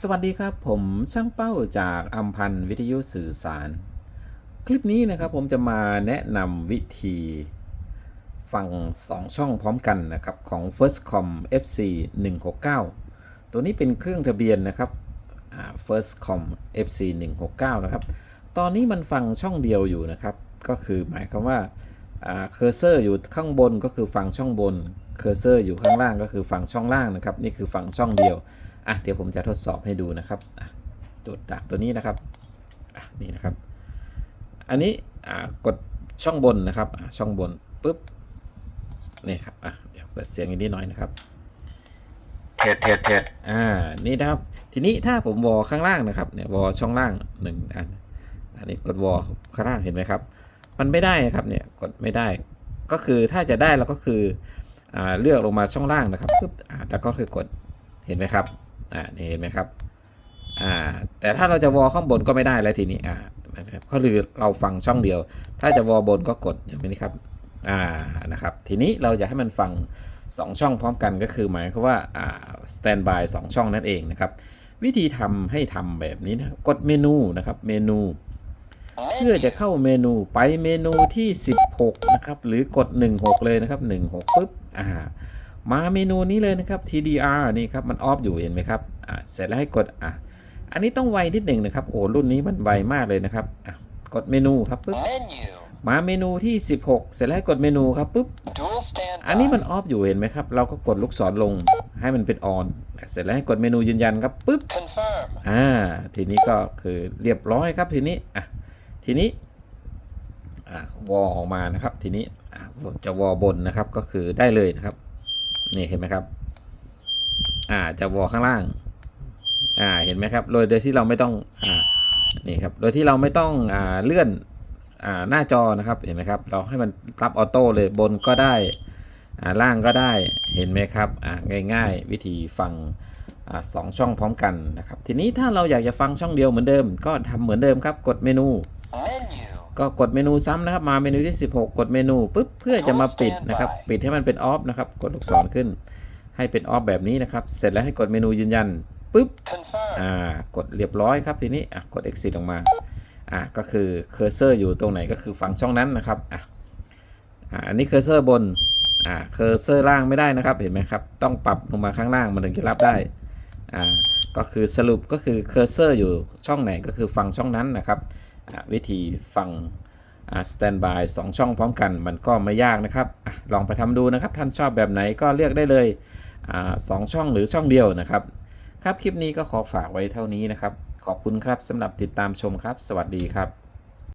สวัสดีครับผมช่างเป้าจากอัมพันธ์วิทยุสื่อสาร คลิปนี้นะครับผมจะมาแนะนำวิธีฟัง 2 ช่องพร้อมกันนะครับของ Firstcom FC 169 ตัวนี้เป็นเครื่องทะเบียนนะครับอ่า Firstcom FC 169 นะครับ ตอนนี้มันฟังช่องเดียวอยู่นะครับ ก็คือหมายความว่าเคอร์เซอร์อยู่ข้างบนก็คือฟังช่องบน เคอร์เซอร์อยู่ข้างล่างก็คือฟังช่องล่างนะครับ นี่คือฟังช่องเดียวอะเดี๋ยวผมจะทดสอบให้ดูนะครับอะจุดดักตัวนี้นะครับอะนี่นะครับ อันนี้อ่ากดช่องบนนะครับอะช่องบนปุ๊บนี่ครับอะเดี๋ยวเปิดเสียงอีกนิดหน่อยนะครับเทดเทดเทดอ่านี่นะครับ ทีนี้ถ้าผมวอข้างล่างนะครับเนี่ยวอช่องล่างหนึ่งอันอันนี้กดวอข้างล่างเห็นไหมครับ มันไม่ได้นะครับเนี่ยกดไม่ได้ ก็คือถ้าจะได้เราก็คืออ่า เลือกลงมาช่องล่างนะครับปุ๊บอ่าแล้วก็คือกดเห็นไหมครับอ่านี่เห็นไหมครับอ่าแต่ถ้าเราจะวอข้างบนก็ไม่ได้แล้วทีนี้อ่านะครับก็คือเราฟังช่องเดียว ถ้าจะวอบนก็กดอย่างนี้ครับอ่านะครับ ทีนี้เราจะให้มันฟัง 2 ช่องพร้อมกันก็คือหมายความว่าอ่าสแตนบายสช่องนั่นเองนะครับ วิธีทำให้ทำแบบนี้นะกดเมนูนะครับเมนู เพื่อจะเข้าเมนูไปเมนูที่ 16 นะครับ หรือกด 16 เลยนะครับ 16ปุ๊บ อ่ามาเมนูนี้เลยนะครับ TDR นี่ครับมันออฟอยู่เห็นไหมครับอ่าเสร็จแล้วให้กดอะอันนี้ต้องไวนิดหนึ่งนะครับโอ้รุ่นนี้มันไวมากเลยนะครับอะกดเมนูครับปุ๊บ Menu. มาเมนูที่ 16 เสร็จแล้วให้กดเมนูครับปุ๊บ Dual stand. อันนี้มันออฟอยู่เห็นไหมครับ เราก็กดลูกศรลงให้มันเป็นออนเสร็จแล้วให้กดเมนูยืนยันครับปุ๊บ Confirm. อ่าทีนี้ก็คือเรียบร้อยครับทีนี้อะทีนี้อ่า วอออกมานะครับ ทีนี้จะวอบนนะครับก็คือได้เลยนะครับนี่เห็นไหมครับ อ่าจะวอข้างล่าง อ่าเห็นไหมครับโดยโดยที่เราไม่ต้องอ่านี่ครับโดยที่เราไม่ต้องอ่าเลื่อนอ่าหน้าจอนะครับเห็นไหมครับ เราให้มันปรับออโต้เลยบนก็ได้อ่าล่างก็ได้เห็นไหมครับอ่าง่าย ๆ วิธีฟังอ่าสองช่องพร้อมกันนะครับ ทีนี้ถ้าเราอยากจะฟังช่องเดียวเหมือนเดิม ก็ทำเหมือนเดิมครับ กดเมนู Menu. ก็กดเมนูซ้ำนะครับ มาเมนูที่ 16 กดเมนูปุ๊บเพื่อจะมาปิดนะครับ ปิดให้มันเป็นออฟนะครับ กดลูกศรขึ้น ให้เป็นออฟแบบนี้นะครับ เสร็จแล้วให้กดเมนูยืนยันปุ๊บ Confirm. อ่ากดเรียบร้อยครับทีนี้อะกด exit ออกมาอะก็คือเคอร์เซอร์อยู่ตรงไหนก็คือฝั่งช่องนั้นนะครับอะอะอันนี้เคอร์เซอร์บนอะเคอร์เซอร์ล่างไม่ได้นะครับเห็นไหมครับต้องปรับลงมาข้างล่างมันถึงจะรับได้อ่าก็คือสรุปก็คือเคอร์เซอร์อยู่ช่องไหนก็คือฝั่งช่องนั้นนะครับอะ วิธีฟังสแตนบายสองช่องพร้อมกันมันก็ไม่ยากนะครับอลองไปทำดูนะครับ ท่านชอบแบบไหนก็เลือกได้เลยอสองช่องหรือช่องเดียวนะครับ ครับคลิปนี้ก็ขอฝากไว้เท่านี้นะครับ ขอบคุณครับสำหรับติดตามชมครับ สวัสดีครับ